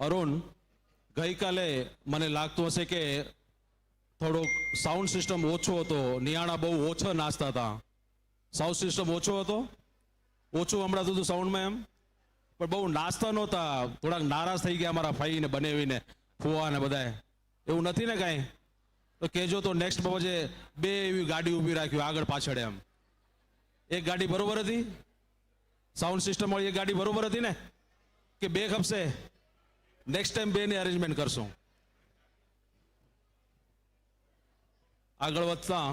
અરુણ, ગઈકાલે મને લાગતું હશે કે થોડોક સાઉન્ડ સિસ્ટમ ઓછો હતો. નિયાણા બહુ ઓછા નાચતા હતા. સાઉન્ડ સિસ્ટમ ઓછો હતો? ઓછું હમણાં હતું સાઉન્ડમાં એમ? પણ બહુ નાચતા નહોતા. થોડાક નારાજ થઈ ગયા અમારા ભાઈને બનેવીને ફુવા ને બધાએ. એવું નથી ને કાંઈ? તો કહેજો તો નેક્સ્ટ વખતે બે એવી ગાડી ઊભી રાખ્યું આગળ પાછળ એમ. એક ગાડી બરોબર હતી? સાઉન્ડ સિસ્ટમ વાળી એક ગાડી બરોબર હતી ને? કે બે ખપશે? નેક્સ્ટ ટાઈમ બેની અરેન્જમેન્ટ કરશું. આગળ વધતા.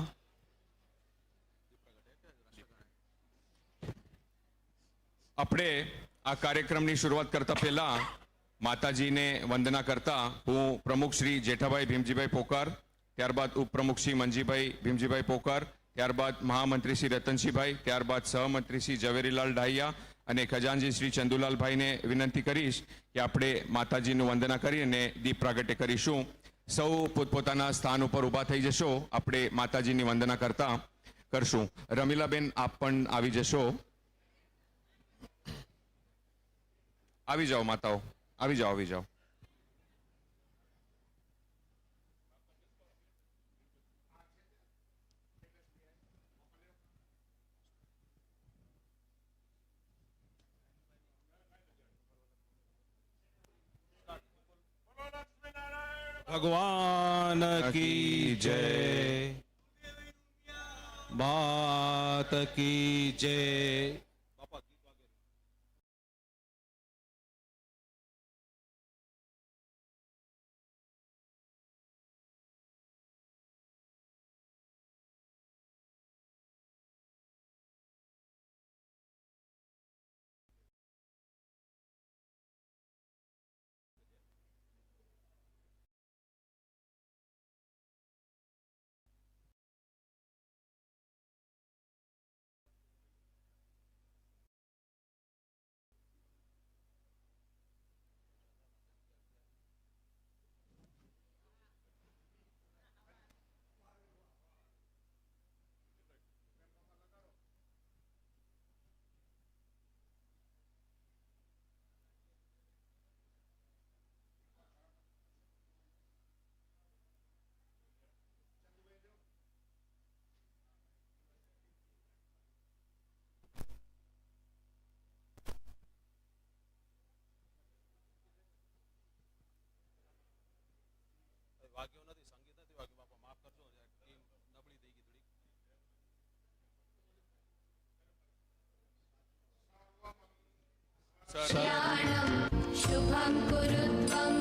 આપણે આ કાર્યક્રમની શરૂઆત કરતા પહેલા માતાજીને વંદના કરતા હું પ્રમુખ શ્રી જેઠાભાઈ ભીમજીભાઈ પોકાર, ત્યારબાદ ઉપપ્રમુખ શ્રી મંજીભાઈ ભીમજીભાઈ પોકાર, ત્યારબાદ મહામંત્રી શ્રી રતનસિંહભાઈ, ત્યારબાદ સહમંત્રી શ્રી ઝવેરીલાલ ડાહિયા અને ખજાનજી શ્રી ચંદુલાલભાઈને વિનંતી કરીશ કે આપણે માતાજીનું વંદના કરી અને દીપ પ્રાગટ્ય કરીશું. સૌ પોતપોતાના સ્થાન ઉપર ઊભા થઈ જશો. આપણે માતાજીની વંદના કરતા કરશું. રમીલાબેન, આપ પણ આવી જશો. આવી જાઓ માતાઓ. આવી જાઓ આવી જાઓ. ભગવાન કી જય માત કી જય વાગ્યો નથી સંગીત નથી વાગ્યું બાપા માફ કરજો ટીમ નબળી થઈ ગઈ થોડી शुभं कुरु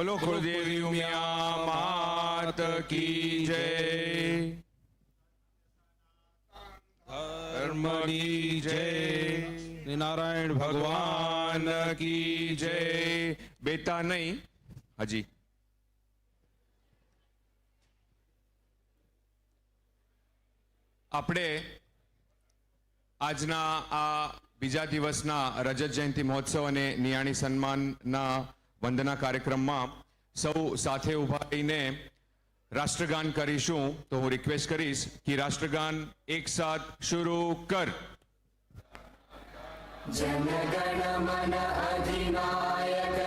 બોલો કુળદેવી ઉમિયા માત કી જય. ધર્મની જય. નારાયણ ભગવાન કી જય. બેતા નહીં હજી. આપણે આજના આ બીજા દિવસના રજત જયંતિ મહોત્સવ અને નિયાણી સન્માનના વંદના કાર્યક્રમમાં સૌ સાથે ઊભા રહીને રાષ્ટ્રગાન કરીશું. તો હું રિક્વેસ્ટ કરીશ કે રાષ્ટ્રગાન એક સાથ શરૂ કર. જનગણ મન અધિનાયક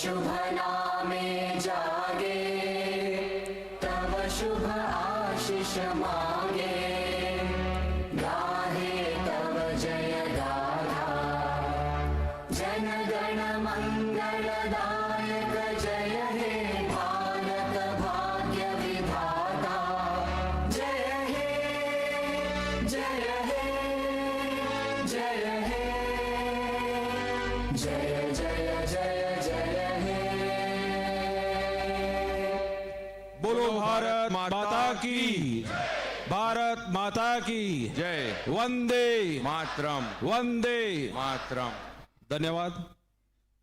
શુભ નામે જાગે તવ શુભ આશિષ મા જય. વંદે. માતરમ. વંદે. માતરમ. ધન્યવાદ.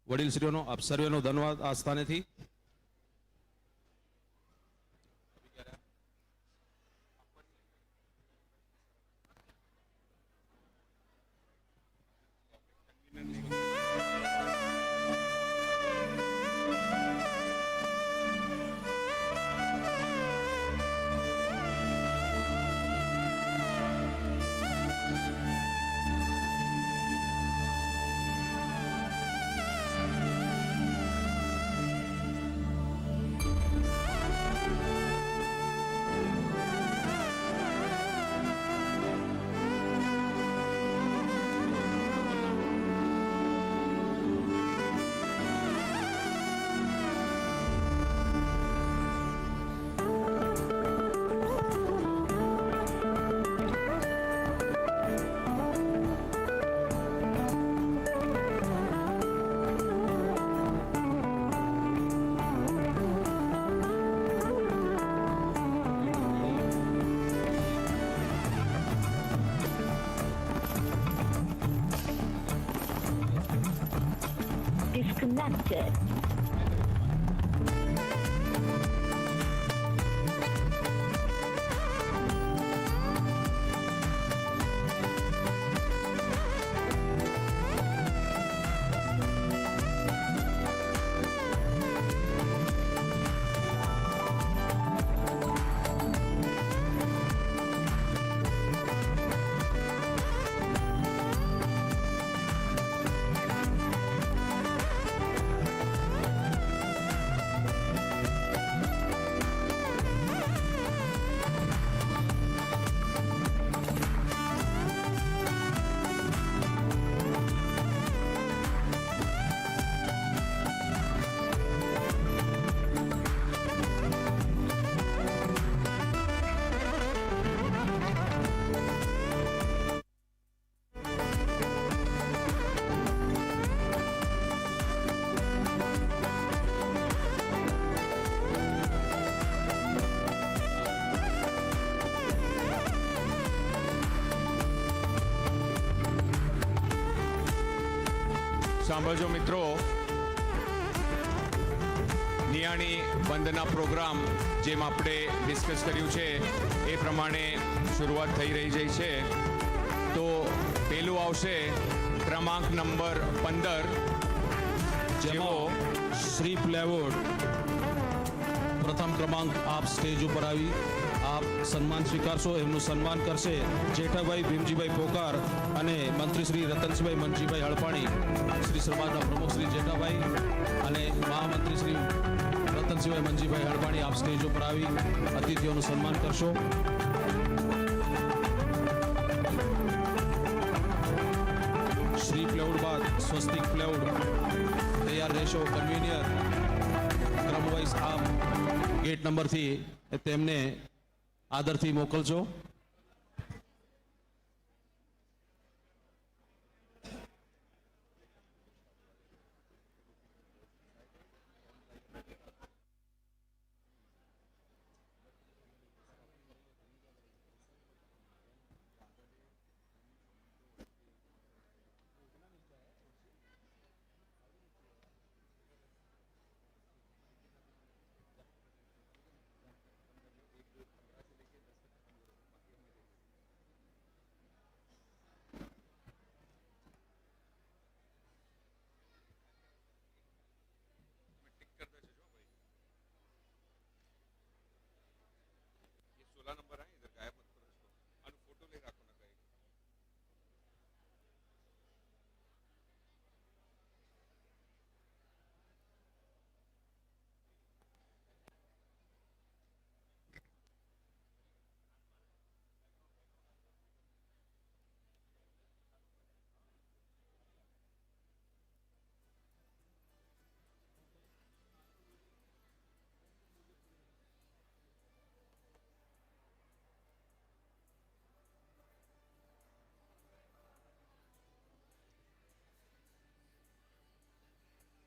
વડીલ શ્રીઓનો આપ સર્વેનો ધન્યવાદ આ સ્થાનેથી. That's good. સાંભળજો મિત્રો. નિયાણી વંદના પ્રોગ્રામ જેમ આપણે ડિસ્કસ કર્યું છે, એ પ્રમાણે શરૂઆત થઈ રહી જઈ છે. તો પેલું આવશે ક્રમાંક નંબર પંદર, જેમાં શ્રી પ્લેવુડ પ્રથમ ક્રમાંક આપ સ્ટેજ ઉપર આવી. આપ સન્માન સ્વીકારશો, એમનું સન્માન કરશે જેઠાભાઈ ભીમજીભાઈ પોકાર અને મંત્રી શ્રી રતનસિંહભાઈ મનજીભાઈ હળપાણી શ્રી સમાજના પ્રમુખ શ્રી જેઠાભાઈ અને મહામંત્રી શ્રી રતનસિંહભાઈ મનજીભાઈ હળપાણી આપ સ્ટેજ ઉપર આવી અતિથિઓનું સન્માન કરશો. શ્રી પ્લેવુડ બાદ સ્વસ્તિક પ્લેવુડ તૈયાર રહેશો કન્વીનિયર ક્રમવાઇઝ આમ ગેટ નંબરથી તેમને આદરથી મોકલજો.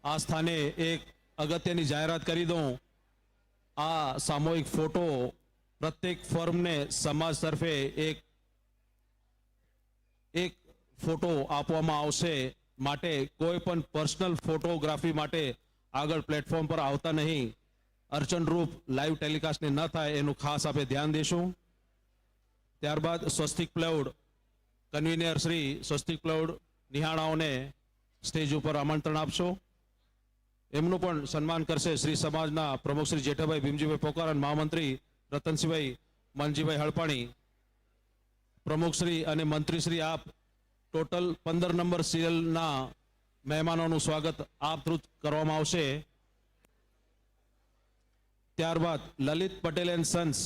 આ સ્થાને એક અગત્યની જાહેરાત કરી દઉં. આ સામૂહિક ફોટો પ્રત્યેક ફર્મને સમાજ તરફે એક એક ફોટો આપવામાં આવશે માટે કોઈ પણ પર્સનલ ફોટોગ્રાફી માટે આગળ પ્લેટફોર્મ પર આવતા નહીં. અર્ચનરૂપ લાઈવ ટેલિકાસ્ટને ન થાય એનું ખાસ આપણે ધ્યાન દેશું. ત્યારબાદ Swastik plywood convener Shri Swastik plywood નિહાળાઓને stage ઉપર આમંત્રણ આપશો. એમનું પણ સન્માન કરશે શ્રી સમાજના પ્રમુખ શ્રી જેઠાભાઈ ભીમજીભાઈ પોકાર અને મહામંત્રી રતનસિંહભાઈ મનજીભાઈ હળપાણી. પ્રમુખશ્રી અને મંત્રીશ્રી આપ ટોટલ પંદર નંબર સિરિયલના મહેમાનોનું સ્વાગત આપ થ્રુ કરવામાં આવશે. ત્યારબાદ Lalit Patel and sons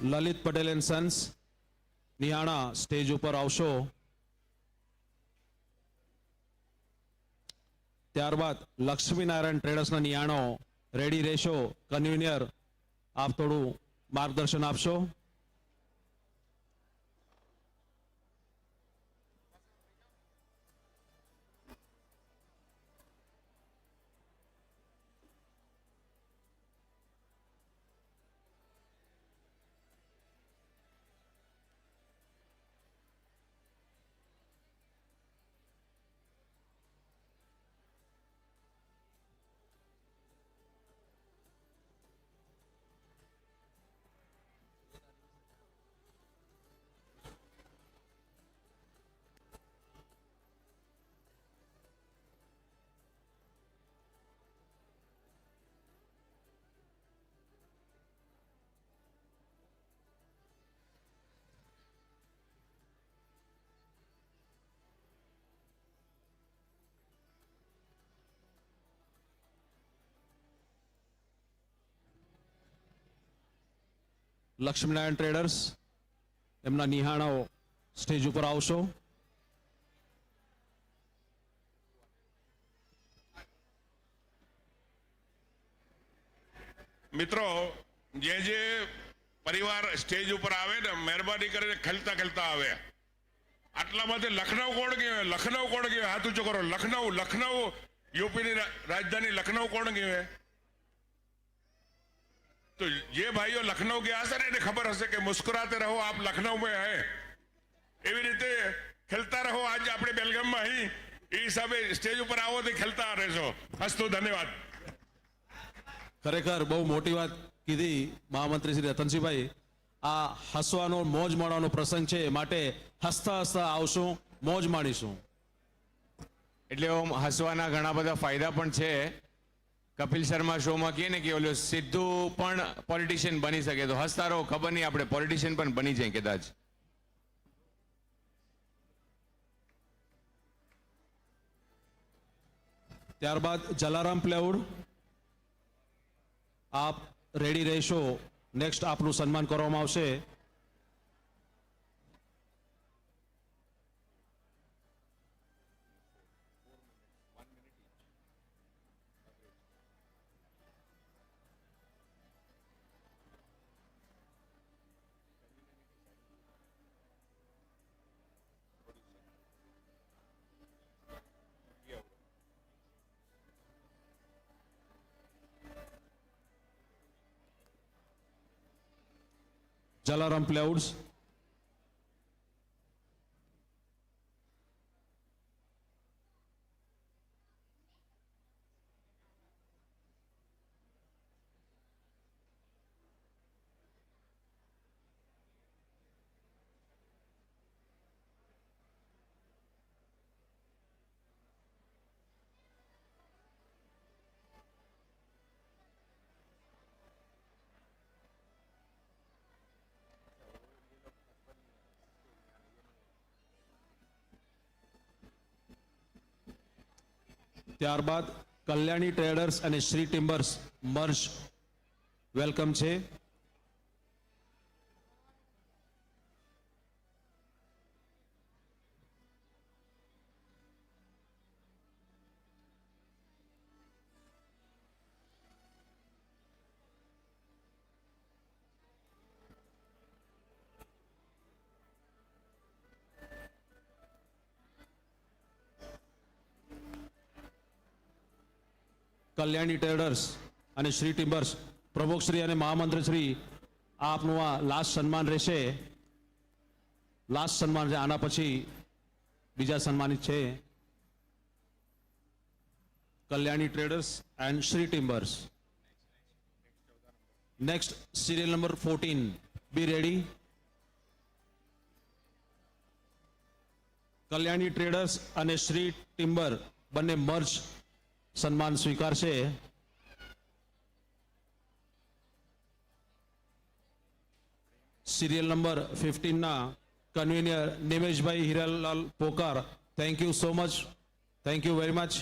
Lalit Patel and sons નિહાણા stage ઉપર આવશો. ત્યારબાદ લક્ષ્મીનારાયણ ટ્રેડર્સના નિયાણો રેડી રહેશો. કન્વીનર, આપ થોડું માર્ગદર્શન આપશો. લક્ષ્મીનારાયણ ટ્રેડર્સ એમના નિહાણાઓ સ્ટેજ ઉપર આવશો. મિત્રો, જે જે પરિવાર સ્ટેજ ઉપર આવે ને, મહેરબાની કરીને ખેલતા ખેલતા આવે. આટલામાંથી લખનઉ કોણ ગયું લખનઉ કોણ ગયું હાથ ઊંચો કરો. લખનઉ લખનઉ, યુપીની રાજધાની લખનઉ કોણ ગયું તો જે ભાઈઓ લખનઉ ગયા હશે ને એને ખબર હશે કે મુસ્કુરાતે રહો આપ લખનઉમાં હે એવી રીતે ખેલતા રહો આજ આપણે બેલગામમાં અહીં એ હિસાબે સ્ટેજ ઉપર આવો તો ખેલતા રહેશો હસ્તુ ધન્યવાદ ખરેખર બહુ મોટી વાત કીધી મહામંત્રી શ્રી રતનસિંહભાઈ આ હસવાનો મોજ માણવાનો પ્રસંગ છે માટે હસતા હસતા આવશું મોજ માણીશું. એટલે હસવાના ઘણા બધા ફાયદા પણ છે. કપિલ શર્મા શોમાં કહે ને કે ઓલો સિદ્ધુ પણ પોલિટિશિયન બની શકે. તો હસતા રહો, ખબર નહીં આપણે પોલિટિશિયન પણ બની જાય કદાચ. ત્યારબાદ જલારામ પ્લેવુડ આપ રેડી રહેશો. નેક્સ્ટ આપનું સન્માન કરવામાં આવશે. જલારામ પ્લાઉડ્સ ત્યારબાદ કલ્યાણી ટ્રેડર્સ અને શ્રી ટિમ્બર્સ મર્જ વેલકમ છે. કલ્યાણી ટ્રેડર્સ અને શ્રી ટિમ્બર્સ પ્રમુખશ્રી અને મહામંત્રીશ્રી આપનું આ લાસ્ટ સન્માન રહેશે. લાસ્ટ સન્માન છે આના પછી બીજા સન્માનિત છે. Kalyani traders and Shri timbers. Next serial number fourteen be ready Kalyani traders અને શ્રી ટિમ્બર બંને મર્જ સન્માન સ્વીકારશે. Serial number ફિફ્ટીનના convener Nimeshbhai Hiralal Pokar. Thank you so much thank you very much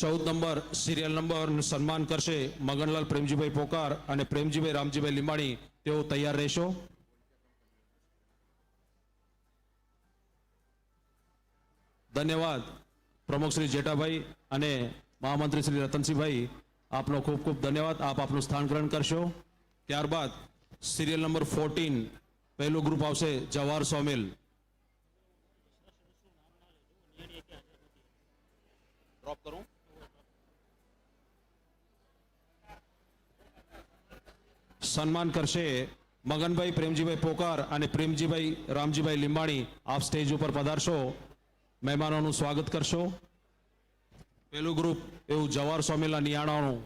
ચૌદ નંબર સિરિયલ નંબરનું સન્માન કરશે મગનલાલ પ્રેમજીભાઈ પોકાર અને પ્રેમજીભાઈ રામજીભાઈ લીંબાણી. તેઓ તૈયાર રહેશો. ધન્યવાદ પ્રમુખ શ્રી જેઠાભાઈ અને મહામંત્રી શ્રી રતનસિંહભાઈ. આપનો ખૂબ ખૂબ ધન્યવાદ. આપ આપનું સ્થાન ગ્રહણ કરશો. ત્યારબાદ સિરિયલ નંબર ફોર્ટીન પહેલું ગ્રુપ આવશે જવાહર સોમિલ. ડ્રોપ કરું. સન્માન કરશે મગનભાઈ, પ્રેમજીભાઈ પોકાર અને પ્રેમજીભાઈ, રામજીભાઈ લીંબાણી આપ સ્ટેજ ઉપર પધારશો. મહેમાનોનું સ્વાગત કરશો. પેલું ગ્રુપ એવું જવાહર સોમેલા નિયાણાનું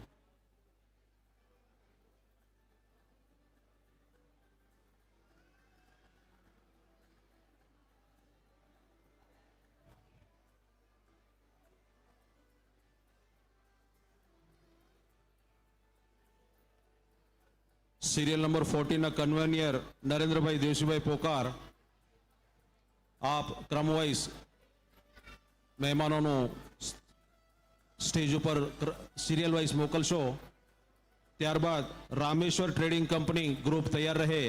સિરિયલ નંબર ફોર્ટીનના કન્વેનિયર નરેન્દ્રભાઈ દેવસીભાઈ પોકાર આપ ક્રમવાઇઝ મહેમાનોનું સ્ટેજ ઉપર સિરિયલ વાઇઝ મોકલશો ત્યારબાદ રામેશ્વર ટ્રેડિંગ કંપની ગ્રુપ તૈયાર રહે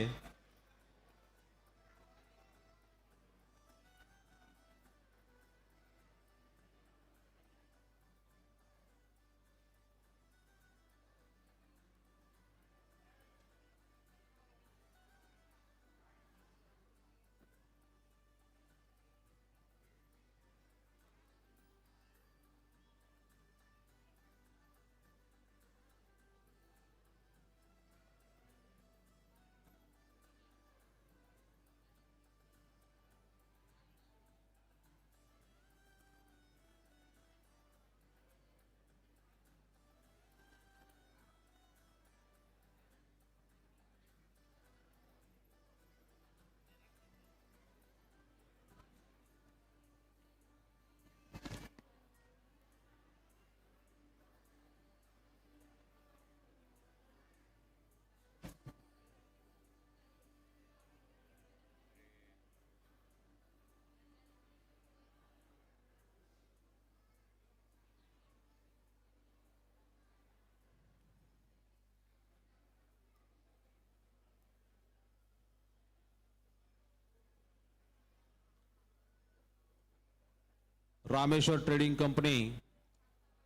રામેશ્વર ટ્રેડિંગ કંપની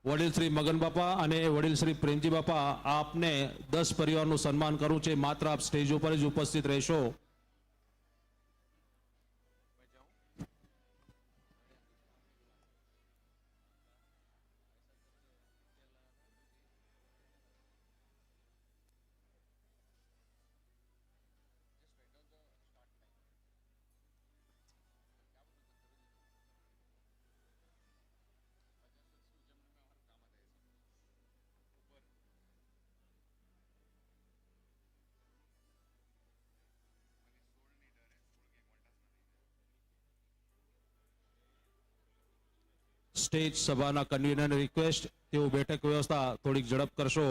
વડીલ શ્રી મગન બાપા અને વડીલ શ્રી પ્રેમજી બાપા આપને દસ પરિવારનું સન્માન કરવું છે. માત્ર આપ સ્ટેજ ઉપર જ ઉપસ્થિત રહેશો. સ્ટેજ સભાના કન્વીનર રિક્વેસ્ટ તેઓ બેઠક વ્યવસ્થા થોડીક ઝડપ કરશો.